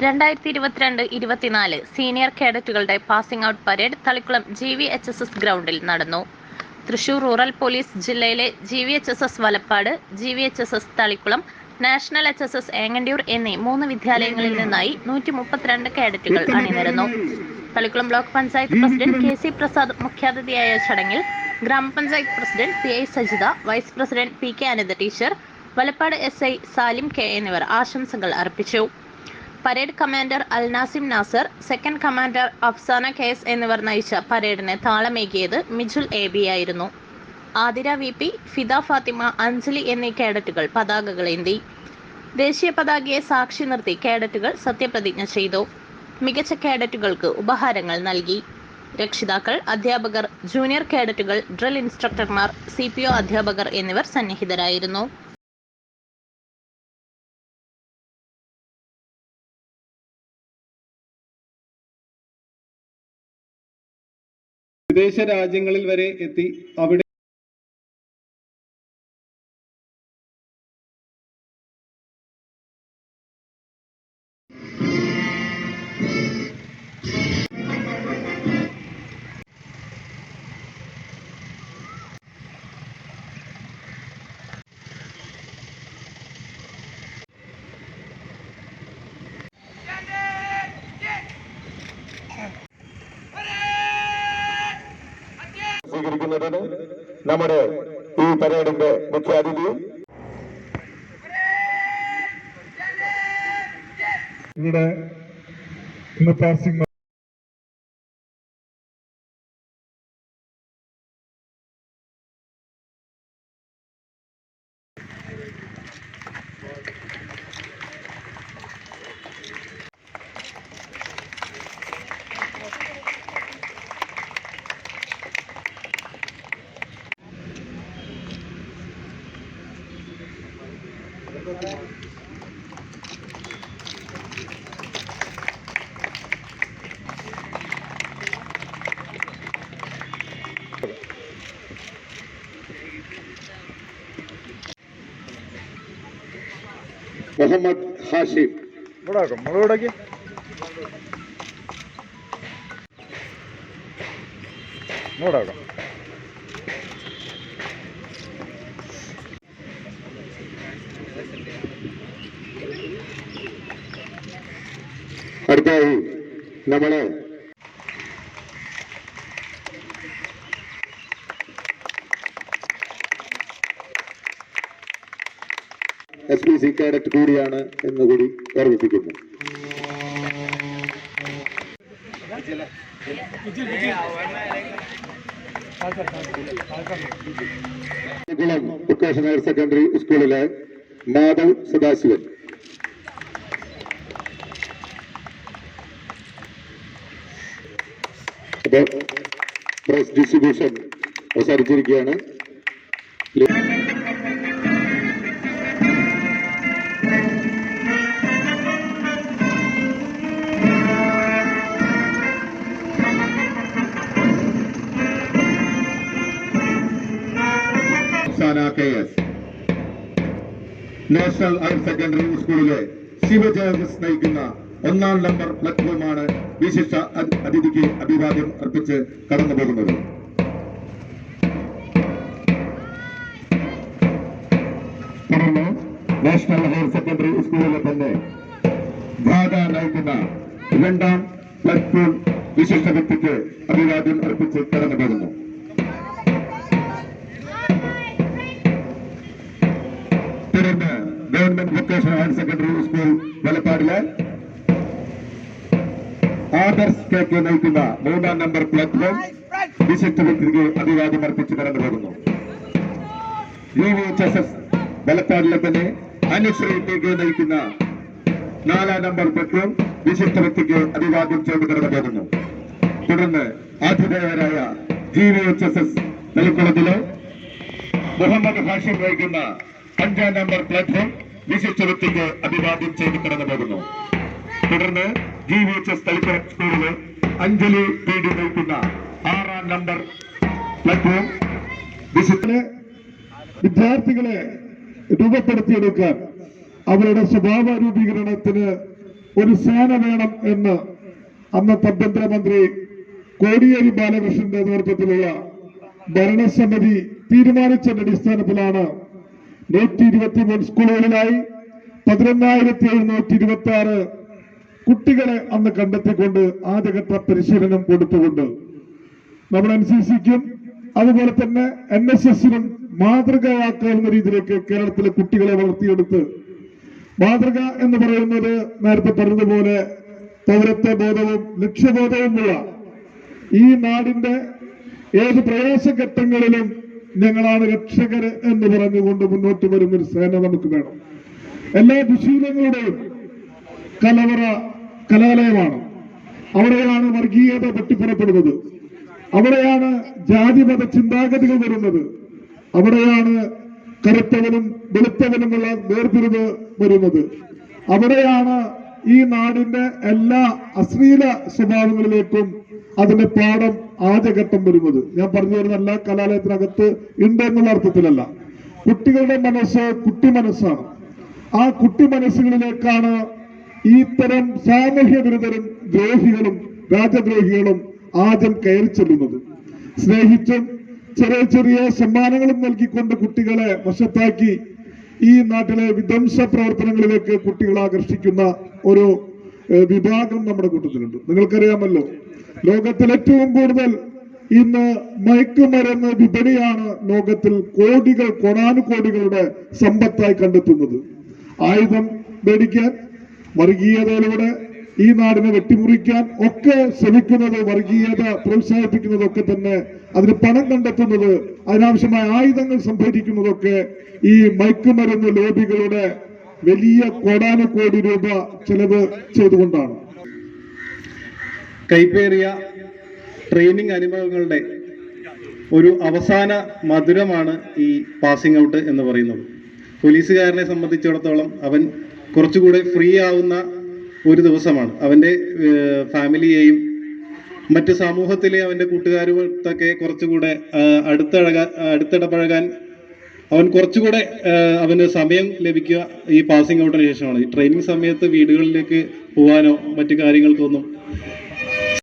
രണ്ടായിരത്തി ഇരുപത്തിരണ്ട് ഇരുപത്തിനാല് senior കേഡറ്റുകളുടെ passing out parade Thalikulam G V H S S ഗ്രൗണ്ടിൽ നടന്നു. തൃശൂർ റൂറൽ പോലീസ് ജില്ലയിലെ G V H S S Valappad G V H S S Thalikulam national H S S Engandiyur എന്നീ മൂന്ന് വിദ്യാലയങ്ങളിൽ നിന്നായി നൂറ്റി മുപ്പത്തിരണ്ട് കേഡറ്റുകൾ അണിനിരന്നു. Thalikulam block panchayat president K C Prasad മുഖ്യാതിഥിയായ ചടങ്ങിൽ ഗ്രാമപഞ്ചായത്ത് president P I Sajitha vice president P K Anitha teacher Valappad S I Salim K എന്നിവർ ആശംസകൾ അർപ്പിച്ചു. Parade commander Alnasim Nasar second commander Afsana case എന്നിവർ നയിച്ച പരേഡിന് താളമേകിയത് മിജുൽ എ ബി ആയിരുന്നു. ആതിര വി പി ഫിദ ഫാത്തിമ അഞ്ജലി എന്നീ കേഡറ്റുകൾ പതാകകളേന്തി ദേശീയ പതാകയെ സാക്ഷി നിർത്തി കേഡറ്റുകൾ സത്യപ്രതിജ്ഞ ചെയ്തു. മികച്ച കേഡറ്റുകൾക്ക് ഉപഹാരങ്ങൾ നൽകി. രക്ഷിതാക്കൾ അധ്യാപകർ ജൂനിയർ കേഡറ്റുകൾ ഡ്രിൽ ഇൻസ്ട്രക്ടർമാർ സി അധ്യാപകർ എന്നിവർ സന്നിഹിതരായിരുന്നു. വിദേശ രാജ്യങ്ങളിൽ വരെ എത്തി. അവിടെ സ്വീകരിക്കുന്നതിന് നമ്മുടെ ഈ പരേഡിന്റെ മുഖ്യാതിഥി. ഇവിടെ ഇന്ന് പാസിംഗ് മുഹമ്മദ് ഹാഷിം മുളകാക്കാം മുളകോടാക്കി അടുത്തായി നമ്മൾ എസ് പി സി കാഡറ്റ് കൂടിയാണ് എന്ന് കൂടി ഓർമ്മിപ്പിക്കുന്നു. കുളം ഹയർ സെക്കൻഡറി സ്കൂളിലെ മാധവ് സദാശിവൻ. അപ്പൊ പ്രസ് ഡിസ്ട്രിബ്യൂഷൻ അവസാനിച്ചിരിക്കുകയാണ്. സാന K S national higher secondary സ്കൂളിലെ ശിവജയസ് നയിക്കുന്ന ഒന്നാം നമ്പർ പ്ലാറ്റ്ഫോമാണ് വിശിഷ്ട അതി- അതിഥിക്ക് അഭിവാദ്യം അർപ്പിച്ച് കടന്നു പോകുന്നത്. നാഷണൽ ഹയർ സെക്കൻഡറി സ്കൂളിലെ തന്നെ ഗാഥ നയിക്കുന്ന രണ്ടാം പ്ലാറ്റ്ഫോം വിശിഷ്ട വ്യക്തിക്ക് അഭിവാദ്യം അർപ്പിച്ച് കടന്നു പോകുന്നു. Government vocational higher secondary school വലപ്പാടിലെ Adarsh കേക്ക് നയിക്കുന്ന മൂന്നാം നമ്പർ പ്ലാറ്റ്ഫോം വിശിഷ്ട വ്യക്തിക്ക് അഭിവാദ്യം അർപ്പിച്ച് കടന്നു പോകുന്നു യു വി എച്ച് എസ് തന്നെ അനുശ്രീ കെ കെ നയിക്കുന്ന നാലാം നമ്പർ പ്ലാറ്റ്ഫോം വിശിഷ്ട വ്യക്തിക്ക് അഭിവാദ്യം ചെയ്ത് കടന്നു പോകുന്നു തുടർന്ന് ആതിഥേയരായ G V H S S തലക്കുളത്തിലെ Muhammad Hashim നയിക്കുന്ന അഞ്ചാം നമ്പർ പ്ലാറ്റ്ഫോം വിശിഷ്ട വ്യക്തിക്ക് അഭിവാദ്യം ചെയ്ത് കടന്നു പോകുന്നു തുടർന്ന് G V H S Anjali P D നയിക്കുന്ന ആറാം നമ്പർ പ്ലാറ്റ്ഫോം വിദ്യാർത്ഥികളെ രൂപപ്പെടുത്തിയെടുക്കാൻ അവരുടെ സ്വഭാവ രൂപീകരണത്തിന് ഒരു സേന വേണം എന്ന് അന്നത്തെ ആഭ്യന്തരമന്ത്രി കോടിയേരി ബാലകൃഷ്ണന്റെ നേതൃത്വത്തിലുള്ള ഭരണസമിതി തീരുമാനിച്ചതിന്റെ അടിസ്ഥാനത്തിലാണ് നൂറ്റി ഇരുപത്തി മൂന്ന് സ്കൂളുകളിലായി പതിനൊന്നായിരത്തി എഴുന്നൂറ്റി ഇരുപത്തി ആറ് കുട്ടികളെ അന്ന് കണ്ടെത്തിക്കൊണ്ട് ആദ്യഘട്ട പരിശീലനം കൊടുത്തുകൊണ്ട് നമ്മുടെ എൻ സി സിക്കും അതുപോലെ തന്നെ എൻ എസ് എസിനും മാതൃകയാക്കാവുന്ന രീതിയിലേക്ക് കേരളത്തിലെ കുട്ടികളെ വളർത്തിയെടുത്ത് മാതൃക എന്ന് പറയുന്നത് നേരത്തെ പറഞ്ഞതുപോലെ പൗരത്വ ബോധവും ലക്ഷ്യബോധവുമുള്ള ഈ നാടിന്റെ ഏത് പ്രയാസഘട്ടങ്ങളിലും ഞങ്ങളാണ് രക്ഷകര് എന്ന് പറഞ്ഞുകൊണ്ട് മുന്നോട്ട് വരുന്ന ഒരു സേന നമുക്ക് വേണം. എല്ലാ ദുശീലങ്ങളുടെയും കലവറ കലാലയമാണ് അവിടെയാണ് വർഗീയത പൊട്ടിപ്പുറപ്പെടുന്നത്. അവിടെയാണ് ജാതിമത ചിന്താഗതികൾ വരുന്നത്. അവിടെയാണ് കറുത്തവനും വെളുത്തവനുമുള്ള വേർതിരിവ് വരുന്നത്. അവിടെയാണ് ഈ നാടിന്റെ എല്ലാ അശ്ലീല സ്വഭാവങ്ങളിലേക്കും അതിന്റെ പാഠം ആദ്യഘട്ടം വരുന്നത്. ഞാൻ പറഞ്ഞു വരുന്ന എല്ലാ കലാലയത്തിനകത്ത് ഉണ്ട് എന്നുള്ള അർത്ഥത്തിലല്ല. കുട്ടികളുടെ മനസ്സ് കുട്ടി മനസ്സാണ് ആ കുട്ടി മനസ്സുകളിലേക്കാണ് ഈ തരം സാമൂഹ്യ വിരുദ്ധരും ദ്രോഹികളും രാജദ്രോഹികളും ആദ്യം കയറി ചെല്ലുന്നത്. സ്നേഹിച്ചും ചെറിയ ചെറിയ സമ്മാനങ്ങളും നൽകിക്കൊണ്ട് കുട്ടികളെ വശത്താക്കി ഈ നാട്ടിലെ വിധ്വംസ പ്രവർത്തനങ്ങളിലേക്ക് കുട്ടികളെ ആകർഷിക്കുന്ന ഒരു വിഭാഗം നമ്മുടെ കൂട്ടത്തിലുണ്ട്. നിങ്ങൾക്കറിയാമല്ലോ ലോകത്തിൽ ഏറ്റവും കൂടുതൽ ഇന്ന് മയക്കുമരുന്ന് വിപണിയാണ് ലോകത്തിൽ കോടികൾ കൊണാനുകോടികളുടെ സമ്പത്തായി കണ്ടെത്തുന്നത്. ആയുധം മേടിക്കാൻ വർഗീയതയിലൂടെ ഈ നാടിനെ വെട്ടിമുറിക്കാൻ ഒക്കെ ശ്രമിക്കുന്നത് വർഗീയത പ്രോത്സാഹിപ്പിക്കുന്നതൊക്കെ തന്നെ അതിന് പണം കണ്ടെത്തുന്നത് അതിനാവശ്യമായ ആയുധങ്ങൾ സംഭരിക്കുന്നതൊക്കെ ഈ മയക്കുമരുന്ന് ലോബികളുടെ വലിയ കോടാനുകോടി രൂപ ചെലവ് ചെയ്തുകൊണ്ടാണ്. കൈപ്പേറിയ ട്രെയിനിങ് അനുഭവങ്ങളുടെ ഒരു അവസാന മധുരമാണ് ഈ പാസിംഗ് ഔട്ട് എന്ന് പറയുന്നത്. പോലീസുകാരനെ സംബന്ധിച്ചിടത്തോളം അവൻ കുറച്ചുകൂടെ ഫ്രീ ആവുന്ന ഒരു ദിവസമാണ്. അവന്റെ ഫാമിലിയെയും മറ്റ് സമൂഹത്തിലെ അവന്റെ കൂട്ടുകാരുമൊക്കെ കുറച്ചുകൂടെ അടുത്തഴകാൻ അടുത്തഴക അടുത്തിടപഴകാൻ അവൻ കുറച്ചുകൂടെ അവന് സമയം ലഭിക്കുക ഈ പാസിംഗ് ഔട്ടിന് ശേഷമാണ്. ഈ ട്രെയിനിങ് സമയത്ത് വീടുകളിലേക്ക് പോകാനോ മറ്റു കാര്യങ്ങൾക്കൊന്നും